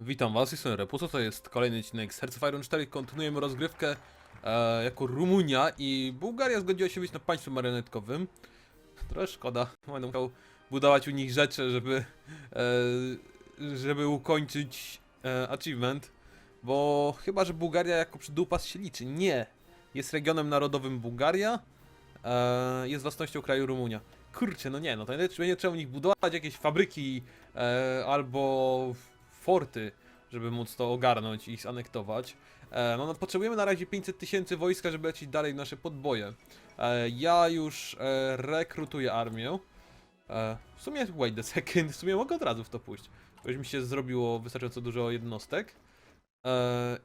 Witam was, jestem Repuso, to jest kolejny odcinek z Hearts of Iron 4. Kontynuujemy rozgrywkę e, jako Rumunia i Bułgaria zgodziła się być na państwie marionetkowym. Trochę szkoda, będę musiał budować u nich rzeczy, żeby, e, żeby ukończyć e, achievement, bo chyba, że Bułgaria jako przydupas się liczy. Nie, jest regionem narodowym Bułgaria, e, jest własnością kraju Rumunia. Kurczę, no nie, no to będzie trzeba u nich budować jakieś fabryki e, albo forty, żeby móc to ogarnąć i zanektować. E, no, no potrzebujemy na razie 500 tysięcy wojska, żeby lecieć dalej w nasze podboje. E, ja już e, rekrutuję armię. W sumie, wait a second, w sumie mogę od razu w to pójść. Bo mi się zrobiło wystarczająco dużo jednostek.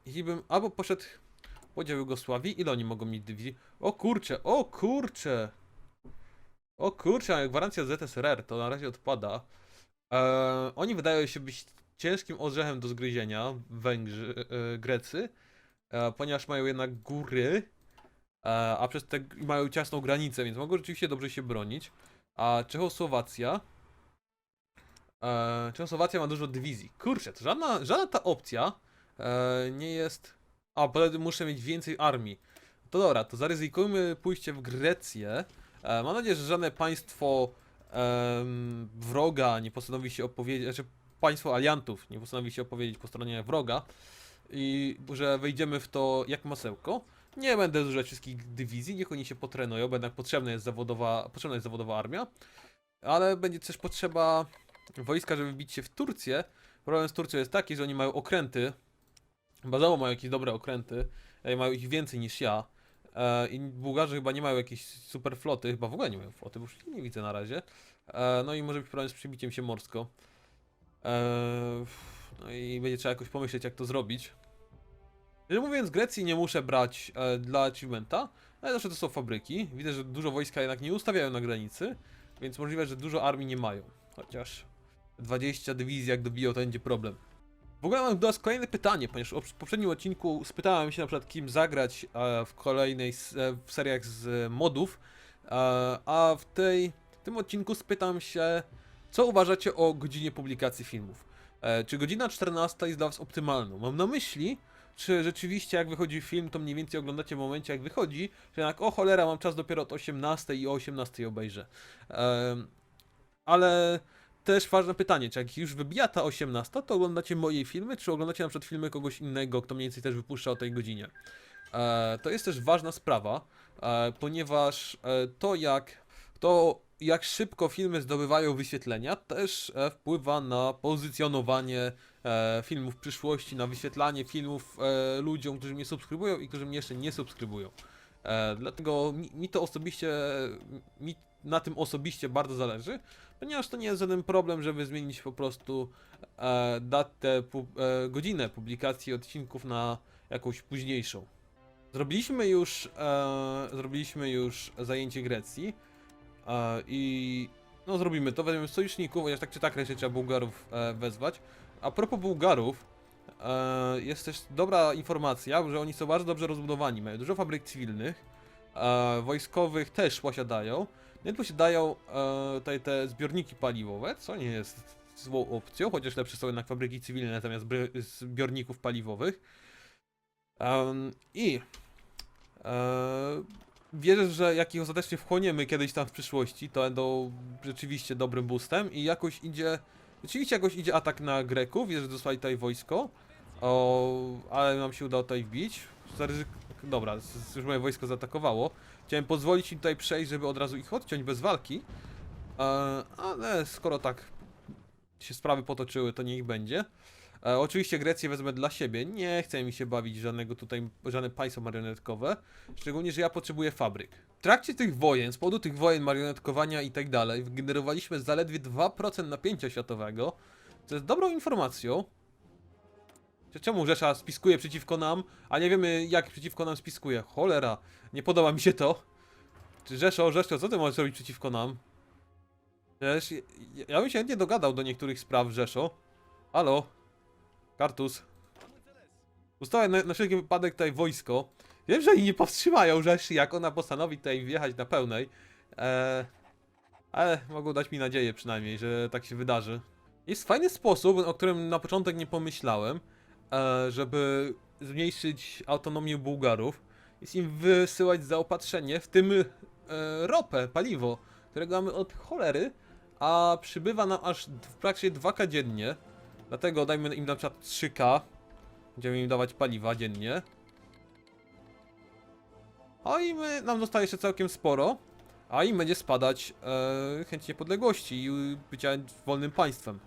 I bym albo poszedł podział Jugosławii. Ile oni mogą mieć dywizji? O kurcze, o kurcze! O kurczę, gwarancja ZSRR to na razie odpada. Oni wydają się być ciężkim orzechem do zgryzienia, Węgrzy, e, Grecy, e, ponieważ mają jednak góry, e, a przez te mają ciasną granicę, więc mogą rzeczywiście dobrze się bronić. A Czechosłowacja. E, Czechosłowacja ma dużo dywizji. Kurczę, to żadna, żadna ta opcja e, nie jest. A, wtedy muszę mieć więcej armii. To dobra, to zaryzykujmy pójście w Grecję. E, mam nadzieję, że żadne państwo em, wroga nie postanowi się opowiedzieć, znaczy państwo aliantów nie postanowi się opowiedzieć po stronie wroga i że wejdziemy w to jak masełko. Nie będę zużywać wszystkich dywizji, niech oni się potrenują, bo jednak potrzebna jest zawodowa, potrzebna jest zawodowa armia, ale będzie też potrzeba wojska, żeby wbić się w Turcję. Problem z Turcją jest taki, że oni mają okręty, bazowo mają jakieś dobre okręty, e, mają ich więcej niż ja. E, I Bułgarzy chyba nie mają jakiejś super floty, chyba w ogóle nie mają floty, bo już nie widzę na razie. E, no i może być problem z przybiciem się morsko. Eee, no i będzie trzeba jakoś pomyśleć, jak to zrobić. Szczerze mówiąc, Grecji nie muszę brać e, dla achievementa, ale zawsze to są fabryki. Widzę, że dużo wojska jednak nie ustawiają na granicy, więc możliwe, że dużo armii nie mają. Chociaż 20 dywizji, jak dobiją, to będzie problem. W ogóle mam do Was kolejne pytanie, ponieważ w poprzednim odcinku spytałem się na przykład, kim zagrać e, w kolejnej e, w seriach z modów, a w tej w tym odcinku spytam się, co uważacie o godzinie publikacji filmów? E, czy godzina 14 jest dla Was optymalną? Mam na myśli, czy rzeczywiście jak wychodzi film, to mniej więcej oglądacie w momencie jak wychodzi, że jednak o cholera, mam czas dopiero od 18 i o 18 obejrzę. Ale też ważne pytanie, czy jak już wybija ta 18, to oglądacie moje filmy, czy oglądacie na przykład filmy kogoś innego, kto mniej więcej też wypuszcza o tej godzinie? E, to jest też ważna sprawa, e, ponieważ to jak to jak szybko filmy zdobywają wyświetlenia, też e, wpływa na pozycjonowanie e, filmów w przyszłości, na wyświetlanie filmów e, ludziom, którzy mnie subskrybują i którzy mnie jeszcze nie subskrybują. Dlatego mi, to osobiście, mi na tym osobiście bardzo zależy, ponieważ to nie jest żaden problem, żeby zmienić po prostu datę, godzinę publikacji odcinków na jakąś późniejszą. Zrobiliśmy już, zrobiliśmy już zajęcie Grecji. I no zrobimy to, weźmiemy sojuszników, chociaż tak czy tak raczej trzeba Bułgarów e, wezwać. A propos Bułgarów, e, jest też dobra informacja, że oni są bardzo dobrze rozbudowani, mają dużo fabryk cywilnych, e, wojskowych też posiadają, nie posiadają e, tutaj te zbiorniki paliwowe, co nie jest złą opcją, chociaż lepsze są jednak fabryki cywilne zamiast zbiorników paliwowych. I wierzę, że jak ich ostatecznie wchłoniemy kiedyś tam w przyszłości, to będą rzeczywiście dobrym boostem i jakoś idzie, rzeczywiście jakoś idzie atak na Greków, wierzę, że dostali tutaj wojsko, o, ale nam się udało tutaj wbić. Zaryzyk... Dobra, już moje wojsko zaatakowało. Chciałem pozwolić im tutaj przejść, żeby od razu ich odciąć bez walki, e, ale skoro tak się sprawy potoczyły, to niech będzie. E, oczywiście Grecję wezmę dla siebie. Nie chcę mi się bawić żadnego tutaj, żadne państwo marionetkowe. Szczególnie, że ja potrzebuję fabryk. W trakcie tych wojen, z powodu tych wojen, marionetkowania i tak dalej, wygenerowaliśmy zaledwie 2% napięcia światowego, co jest dobrą informacją. Cze- Czemu Rzesza spiskuje przeciwko nam, a nie wiemy jak przeciwko nam spiskuje? Cholera, nie podoba mi się to. Czy Rzeszo, Rzeszo, co ty możesz robić przeciwko nam? Przecież ja, ja bym się chętnie dogadał do niektórych spraw, Rzeszo. Halo? Kartus. Ustawiam na, na wszelki wypadek tutaj wojsko. Wiem, że oni nie powstrzymają rzeczy, jak ona postanowi tutaj wjechać na pełnej. Eee, ale mogą dać mi nadzieję przynajmniej, że tak się wydarzy. Jest fajny sposób, o którym na początek nie pomyślałem, e, żeby zmniejszyć autonomię Bułgarów. Jest im wysyłać zaopatrzenie, w tym e, ropę, paliwo, którego mamy od cholery, a przybywa nam aż w praktycznie 2K dziennie. Dlatego dajmy im na przykład 3K. Będziemy im dawać paliwa dziennie. A i my, nam zostaje jeszcze całkiem sporo. A im będzie spadać e, chęć niepodległości i bycia wolnym państwem.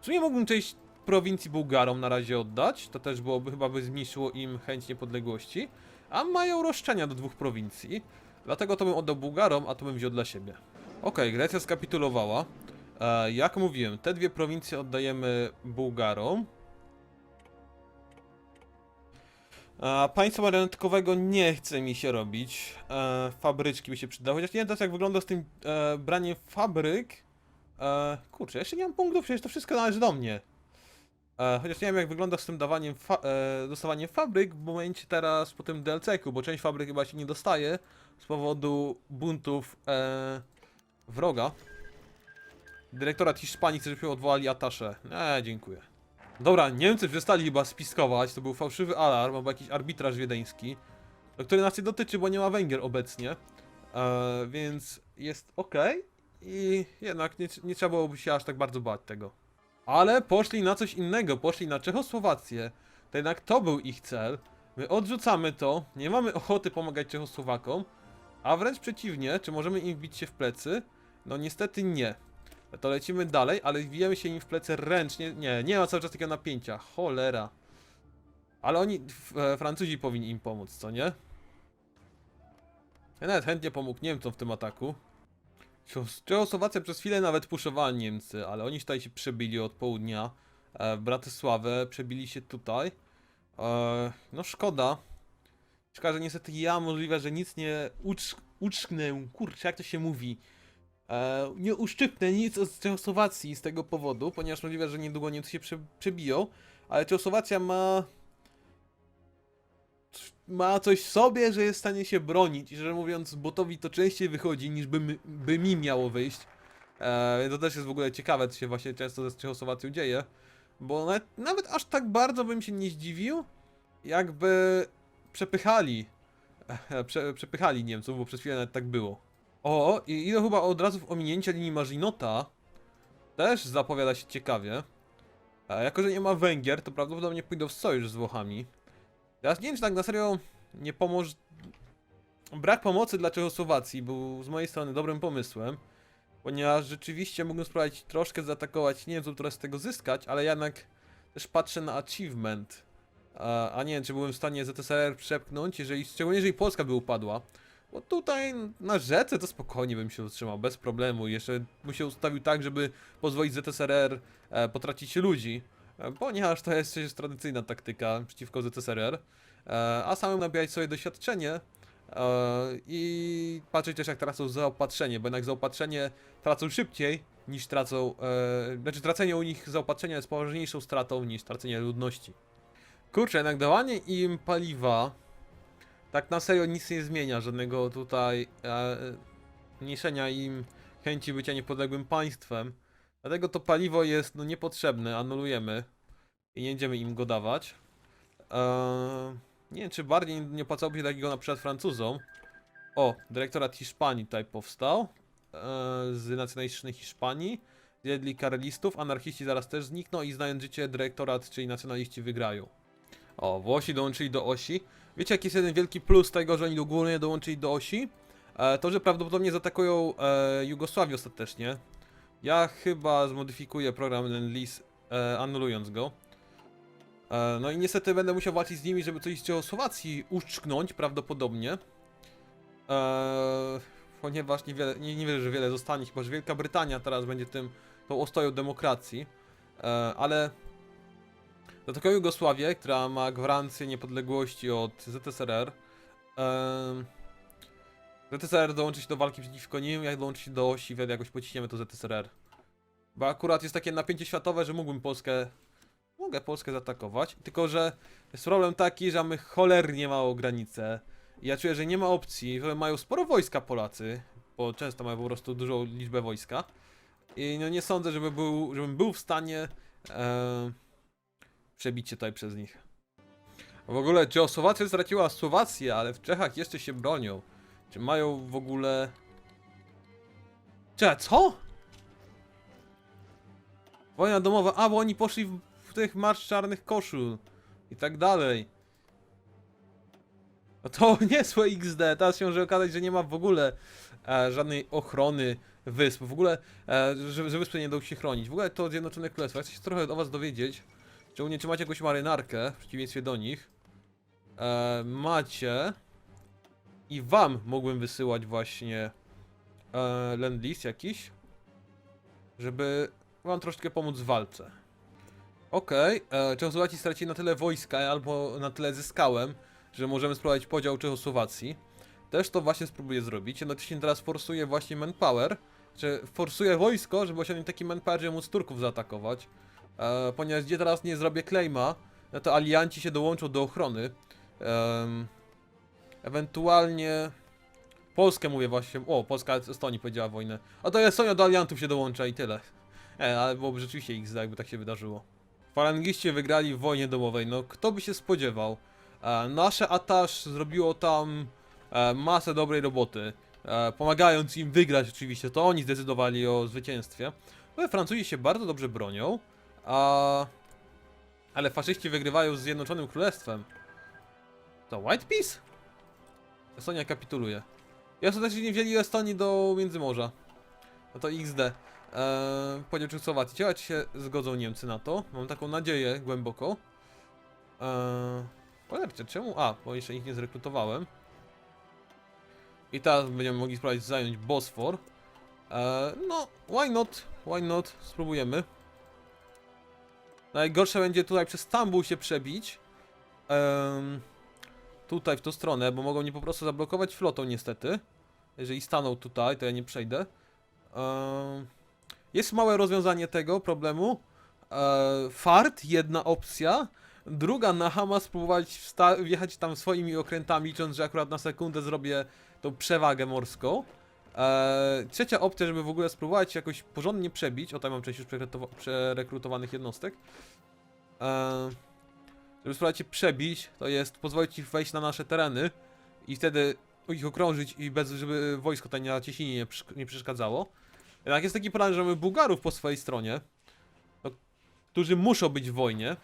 W sumie mógłbym część prowincji Bułgarom na razie oddać. To też byłoby chyba by zmniejszyło im chęć niepodległości. A mają roszczenia do dwóch prowincji. Dlatego to bym oddał Bułgarom, a to bym wziął dla siebie. Okej, Grecja skapitulowała. E, jak mówiłem, te dwie prowincje oddajemy Bułgarom. A państwa marynatkowego nie chce mi się robić. E, fabryczki by się przydały. Chociaż nie wiem teraz jak wygląda z tym e, braniem fabryk. E, kurczę, jeszcze nie mam punktów, przecież to wszystko należy do mnie. E, chociaż nie wiem jak wygląda z tym dawaniem fa e, dostawaniem fabryk w momencie teraz po tym DLC-ku, bo część fabryk chyba się nie dostaje z powodu buntów e, wroga. Dyrektorat Hiszpanii chce, żebyśmy odwołali Atasze. Nie, dziękuję. Dobra, Niemcy przestali chyba spiskować, to był fałszywy alarm, albo jakiś arbitraż wiedeński, który nas nie dotyczy, bo nie ma Węgier obecnie, e, więc jest ok i jednak nie, nie trzeba byłoby się aż tak bardzo bać tego. Ale poszli na coś innego, poszli na Czechosłowację, to jednak to był ich cel, my odrzucamy to, nie mamy ochoty pomagać Czechosłowakom, a wręcz przeciwnie, czy możemy im wbić się w plecy? No niestety nie. To lecimy dalej, ale wbijemy się im w plecy ręcznie. Nie, nie ma cały czas takiego napięcia. Cholera. Ale oni, e, Francuzi powinni im pomóc, co nie? Ja nawet chętnie pomógł Niemcom w tym ataku. Czechos- Czechosłowacja przez chwilę nawet puszowała Niemcy, ale oni tutaj się przebili od południa. E, w Bratysławę, przebili się tutaj. E, no szkoda. Szkoda, że niestety ja możliwe, że nic nie ucz, uczknę. Kurczę, jak to się mówi? E, nie uszczypnę nic od Czechosłowacji z tego powodu, ponieważ możliwe, że niedługo Niemcy się prze, przebiją, ale Czechosłowacja ma ma coś w sobie, że jest w stanie się bronić i że mówiąc botowi to częściej wychodzi niż by, mi- by mi miało wyjść. E, więc to też jest w ogóle ciekawe, co się właśnie często z Czechosłowacją dzieje, bo nawet, nawet aż tak bardzo bym się nie zdziwił, jakby przepychali prze, przepychali Niemców, bo przez chwilę nawet tak było. O, i idę chyba od razu w ominięcie linii Marzinota. Też zapowiada się ciekawie. A jako, że nie ma Węgier, to prawdopodobnie pójdą w sojusz z Włochami. Teraz nie wiem, czy tak na serio nie pomoże... Brak pomocy dla Czechosłowacji był z mojej strony dobrym pomysłem. Ponieważ rzeczywiście mógłbym spróbować troszkę zaatakować Niemców, trochę z tego zyskać, ale jednak też patrzę na achievement. A, a nie wiem, czy byłem w stanie ZSRR przepchnąć, jeżeli, szczególnie jeżeli Polska by upadła. Bo tutaj na rzece to spokojnie bym się utrzymał, bez problemu. Jeszcze bym się ustawił tak, żeby pozwolić ZSRR e, potracić ludzi. E, ponieważ to jest przecież tradycyjna taktyka przeciwko ZSRR. E, a samym nabijać sobie doświadczenie. E, I patrzeć też jak tracą zaopatrzenie, bo jednak zaopatrzenie tracą szybciej niż tracą. E, znaczy tracenie u nich zaopatrzenia jest poważniejszą stratą niż tracenie ludności. Kurczę, jednak dawanie im paliwa tak na serio nic nie zmienia, żadnego tutaj e, mniejszenia im chęci bycia niepodległym państwem. Dlatego to paliwo jest no, niepotrzebne, anulujemy i nie będziemy im go dawać. E, nie wiem, czy bardziej nie opłacałoby się takiego na przykład Francuzom. O, dyrektorat Hiszpanii tutaj powstał. E, z nacjonalistycznej Hiszpanii. Zjedli karelistów, anarchiści zaraz też znikną i znając życie, dyrektorat, czyli nacjonaliści wygrają. O, Włosi dołączyli do osi. Wiecie, jaki jest jeden wielki plus tego, że oni ogólnie dołączyli do osi? E, to, że prawdopodobnie zaatakują e, Jugosławię ostatecznie. Ja chyba zmodyfikuję program Lend-Lease, e, anulując go. E, no i niestety będę musiał walczyć z nimi, żeby coś z Czechosłowacji uszczknąć, prawdopodobnie. E, ponieważ niewiele, nie, nie wierzę, że wiele zostanie, chyba że Wielka Brytania teraz będzie tym, tą ostoją demokracji. E, ale Zaatakują Jugosławię, która ma gwarancję niepodległości od ZSRR. ZSRR dołączy się do walki przeciwko nim, jak dołączy się do osi, jakoś pociśniemy to ZSRR. Bo akurat jest takie napięcie światowe, że mógłbym Polskę... Mogę Polskę zaatakować, tylko że jest problem taki, że mamy cholernie małą granicę. Ja czuję, że nie ma opcji, że mają sporo wojska Polacy, bo często mają po prostu dużą liczbę wojska. I no nie sądzę, żeby był, żebym był w stanie przebić się tutaj przez nich. W ogóle Czechosłowacja straciła Słowację, ale w Czechach jeszcze się bronią. Czy mają w ogóle... Czekaj, co? Wojna domowa, a bo oni poszli w, w tych marsz czarnych koszul i tak dalej. No to niezłe XD, teraz się może okazać, że nie ma w ogóle e, żadnej ochrony wysp, w ogóle, e, że, że wyspy nie będą się chronić. W ogóle to Zjednoczone Królestwo, chcę się trochę o was dowiedzieć, czy nie czy macie jakąś marynarkę, w przeciwieństwie do nich. E, macie i wam mogłem wysyłać właśnie e, list jakiś, żeby wam troszkę pomóc w walce. Okej, okay. Czechosłowacji stracili na tyle wojska, albo na tyle zyskałem, że możemy spróbować podział Czechosłowacji. Też to właśnie spróbuję zrobić. Jednocześnie teraz forsuję właśnie manpower, czy forsuję wojsko, żeby osiągnąć taki manpower, żeby móc Turków zaatakować. E, ponieważ gdzie teraz nie zrobię claima, no to alianci się dołączą do ochrony. Em, ewentualnie Polskę mówię właśnie. O, Polska Estonii powiedziała wojnę. A to Estonia do aliantów się dołącza i tyle. E, ale byłoby rzeczywiście ich jakby tak się wydarzyło. Falangiści wygrali w wojnie domowej, no kto by się spodziewał. E, nasze Atasz zrobiło tam e, masę dobrej roboty. E, pomagając im wygrać oczywiście, to oni zdecydowali o zwycięstwie. Ale Francuzi się bardzo dobrze bronią. A... Ale faszyści wygrywają z Zjednoczonym Królestwem. To White Peace? Estonia kapituluje. I ostatecznie nie wzięli Estonii do Międzymorza. No to XD. Eee, Podział Czechosłowacji. Ciekawe, się zgodzą Niemcy na to. Mam taką nadzieję głęboko. Eee, czemu? A, bo jeszcze ich nie zrekrutowałem. I teraz będziemy mogli spróbować zająć Bosfor. Eee, no, why not? Why not? Spróbujemy. Najgorsze będzie tutaj przez Stambuł się przebić. Tutaj w tą stronę, bo mogą mnie po prostu zablokować flotą niestety. Jeżeli staną tutaj, to ja nie przejdę. Jest małe rozwiązanie tego problemu. E, fart, jedna opcja. Druga na Hama spróbować wjechać tam swoimi okrętami, licząc, że akurat na sekundę zrobię tą przewagę morską. E, trzecia opcja, żeby w ogóle spróbować jakoś porządnie przebić. O, tutaj mam część już przerekrutowa- przerekrutowanych jednostek. E, żeby spróbować się przebić, to jest pozwolić ich wejść na nasze tereny i wtedy ich okrążyć i bez, żeby wojsko tutaj na cieśninie nie, nie przeszkadzało. Jednak jest taki plan, że mamy Bułgarów po swojej stronie, no, którzy muszą być w wojnie.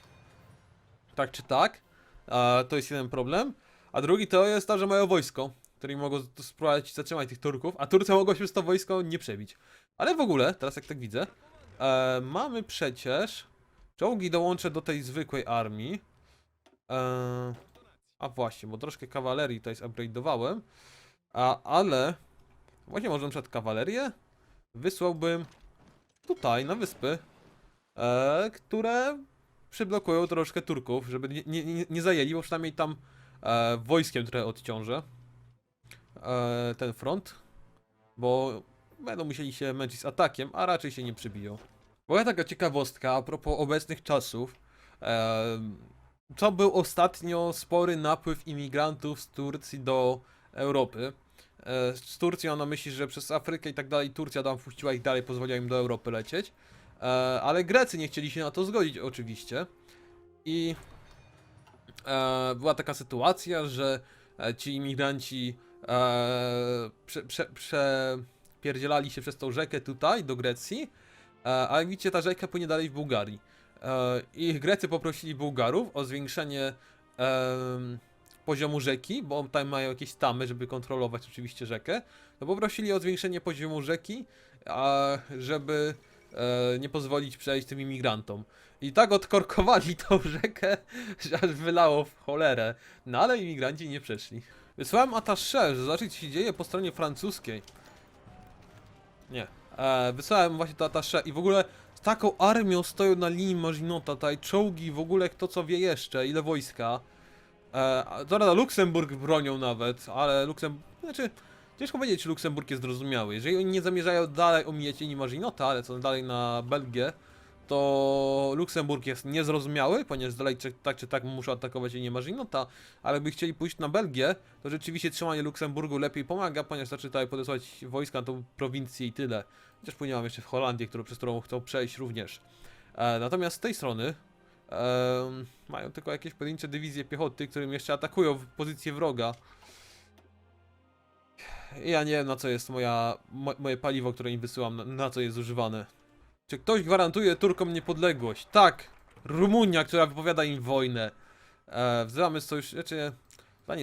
Tak czy tak. A, to jest jeden problem. A drugi to jest to, że mają wojsko, którymi mogą spróbować zatrzymać tych Turków, a Turcy mogą się przez to wojsko nie przebić. Ale w ogóle, teraz jak tak widzę, e, mamy przecież czołgi dołączę do tej zwykłej armii. E, a właśnie, bo troszkę kawalerii tutaj zupgrade'owałem. A, ale właśnie może przed kawalerię wysłałbym tutaj na wyspy, e, które przyblokują troszkę Turków, żeby nie, nie, nie- nie zajęli, bo przynajmniej tam e, wojskiem trochę odciążę e, ten front, bo będą musieli się męczyć z atakiem, a raczej się nie przybiją. Była taka ciekawostka a propos obecnych czasów. E, był ostatnio spory napływ imigrantów z Turcji do Europy. E, z Turcji ona myśli, że przez Afrykę i tak dalej Turcja tam wpuściła ich dalej, pozwoliła im do Europy lecieć. E, ale Grecy nie chcieli się na to zgodzić oczywiście. I e, była taka sytuacja, że e, ci imigranci e, prze, prze, się przez tą rzekę tutaj do Grecji, e, a jak widzicie ta rzeka płynie dalej w Bułgarii. E, I Grecy poprosili Bułgarów o zwiększenie poziomu rzeki, bo tam mają jakieś tamy, żeby kontrolować oczywiście rzekę. No poprosili o zwiększenie poziomu rzeki, a żeby e, nie pozwolić przejść tym imigrantom. I tak odkorkowali tą rzekę, że aż wylało w cholerę. No ale imigranci nie przeszli. Wysłałem attaché, że zobaczyć co się dzieje po stronie francuskiej. Nie. E, wysłałem właśnie to attaché i w ogóle z taką armią stoją na linii Marzinota, tutaj czołgi, w ogóle kto co wie jeszcze, ile wojska. E, a to rada Luksemburg bronią nawet, ale Luksemburg, znaczy ciężko powiedzieć czy Luksemburg jest zrozumiały. Jeżeli oni nie zamierzają dalej omijać linii Marzinota, ale co dalej na Belgię, to Luksemburg jest niezrozumiały, ponieważ dalej tak czy tak muszą atakować i nie ma Żinota, ale by chcieli pójść na Belgię, to rzeczywiście trzymanie Luksemburgu lepiej pomaga, ponieważ znaczy tutaj podesłać wojska na tą prowincję i tyle. Chociaż płynęłam jeszcze w Holandię, którą, przez którą chcą przejść również. E, natomiast z tej strony e, mają tylko jakieś pojedyncze dywizje piechoty, którym jeszcze atakują w pozycję wroga. Ja nie wiem na co jest moja, mo, moje paliwo, które im wysyłam, na, na co jest używane. Czy ktoś gwarantuje Turkom niepodległość? Tak! Rumunia, która wypowiada im wojnę. E, wzywamy sojusz... Znaczy,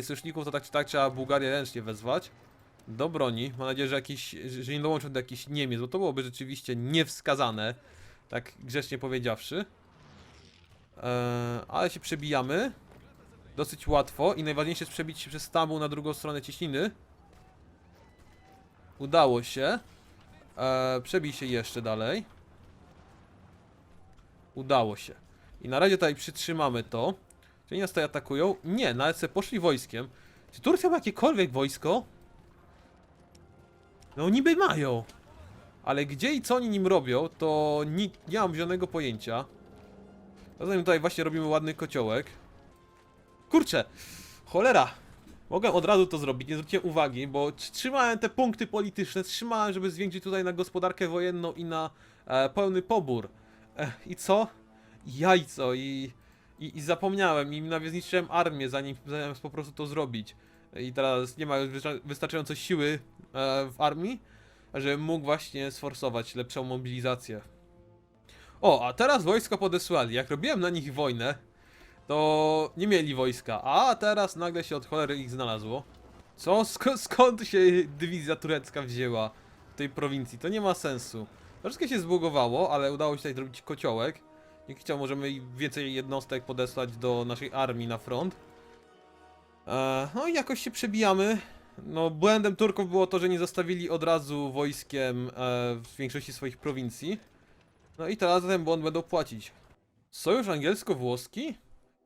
sojuszników to tak czy tak trzeba Bułgarię ręcznie wezwać. Do broni. Mam nadzieję, że, jakiś, że nie dołączą do jakichś Niemiec, bo to byłoby rzeczywiście niewskazane. Tak grzecznie powiedziawszy. E, ale się przebijamy. Dosyć łatwo i najważniejsze jest przebić się przez Stambuł na drugą stronę cieśniny. Udało się. E, przebij się jeszcze dalej. Udało się. I na razie tutaj przytrzymamy to. Czy oni nas tutaj atakują? Nie, nawet sobie poszli wojskiem. Czy Turcja ma jakiekolwiek wojsko? No niby mają. Ale gdzie i co oni nim robią, to ni nie mam zielonego pojęcia. Poza tym tutaj właśnie robimy ładny kociołek. Kurczę! Cholera! Mogłem od razu to zrobić, nie zwróciłem uwagi, bo tr- trzymałem te punkty polityczne, trzymałem, żeby zwiększyć tutaj na gospodarkę wojenną i na e, pełny pobór. E, I co? Jajco i, i, i zapomniałem i nawet zniszczyłem armię zanim zamiast po prostu to zrobić. I teraz nie ma już wystar- wystarczająco siły e, w armii, żeby mógł właśnie sforsować lepszą mobilizację. O, a teraz wojsko podesłali. Jak robiłem na nich wojnę, to nie mieli wojska, a teraz nagle się od cholery ich znalazło. Co? Sk skąd się dywizja turecka wzięła w tej prowincji? To nie ma sensu. Troszkę się zbugowało, ale udało się tutaj zrobić kociołek. Dzięki czemu możemy więcej jednostek podesłać do naszej armii na front. E, no i jakoś się przebijamy. No, błędem Turków było to, że nie zostawili od razu wojskiem e, w większości swoich prowincji. No i teraz ten błąd będą płacić. Sojusz angielsko-włoski?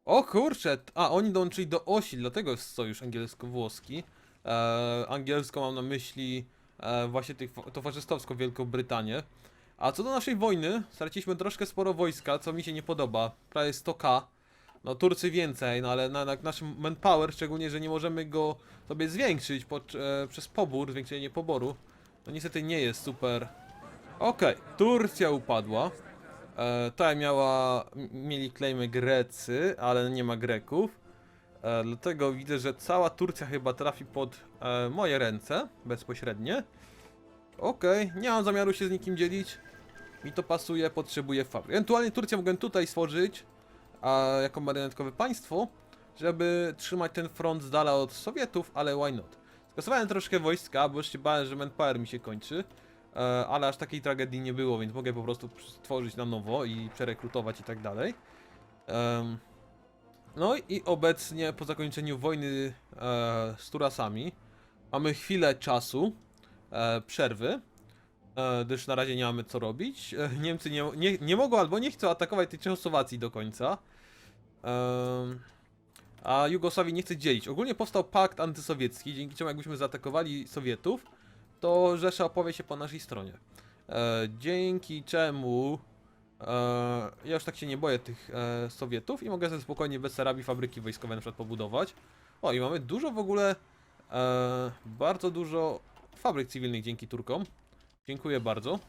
O kurczę, a oni dołączyli do osi, dlatego jest sojusz angielsko-włoski. E, angielsko mam na myśli e, właśnie tych, fa- to faszystowską Wielką Brytanię. A co do naszej wojny, straciliśmy troszkę sporo wojska, co mi się nie podoba. Prawie 100k. No Turcy więcej, no ale na, na naszym manpower, szczególnie, że nie możemy go sobie zwiększyć e, przez pobór, zwiększenie poboru. No niestety nie jest super. Okej, Turcja upadła. E, tutaj miała, mieli claimy Grecy, ale nie ma Greków. E, dlatego widzę, że cała Turcja chyba trafi pod e, moje ręce, bezpośrednie. Okej, nie mam zamiaru się z nikim dzielić. Mi to pasuje, potrzebuję fabryk. Ewentualnie Turcję mogę tutaj stworzyć, a jako marionetkowe państwo, żeby trzymać ten front z dala od Sowietów, ale why not? Skasowałem troszkę wojska, bo już się bałem, że manpower mi się kończy. E, ale aż takiej tragedii nie było, więc mogę po prostu stworzyć na nowo i przerekrutować i tak dalej. No i obecnie po zakończeniu wojny e, z Turasami mamy chwilę czasu przerwy, e, gdyż na razie nie mamy co robić. E, Niemcy nie, nie, nie mogą albo nie chcą atakować tej Czechosłowacji do końca. A Jugosławii nie chce dzielić. Ogólnie powstał pakt antysowiecki, dzięki czemu jakbyśmy zaatakowali Sowietów, to Rzesza opowie się po naszej stronie. E, dzięki czemu e, ja już tak się nie boję tych e, Sowietów i mogę sobie spokojnie bez Sarabii fabryki wojskowe na przykład pobudować. O i mamy dużo w ogóle, e, bardzo dużo fabryk cywilnych dzięki Turkom. Dziękuję bardzo.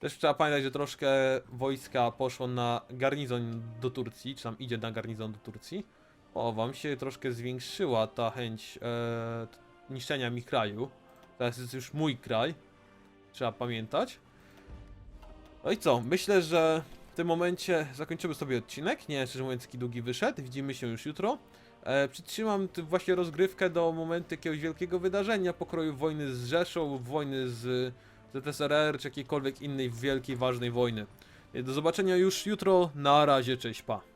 Też trzeba pamiętać, że troszkę wojska poszło na garnizon do Turcji, czy tam idzie na garnizon do Turcji. O, wam się troszkę zwiększyła ta chęć e, niszczenia mi kraju. Teraz jest już mój kraj. Trzeba pamiętać. No i co? Myślę, że w tym momencie zakończymy sobie odcinek. Nie szczerze mówiąc, jaki długi wyszedł. Widzimy się już jutro. E, przytrzymam właśnie rozgrywkę do momentu jakiegoś wielkiego wydarzenia pokroju wojny z Rzeszą, wojny z ZSRR, czy jakiejkolwiek innej wielkiej, ważnej wojny. E, Do zobaczenia już jutro. Na razie, cześć, pa.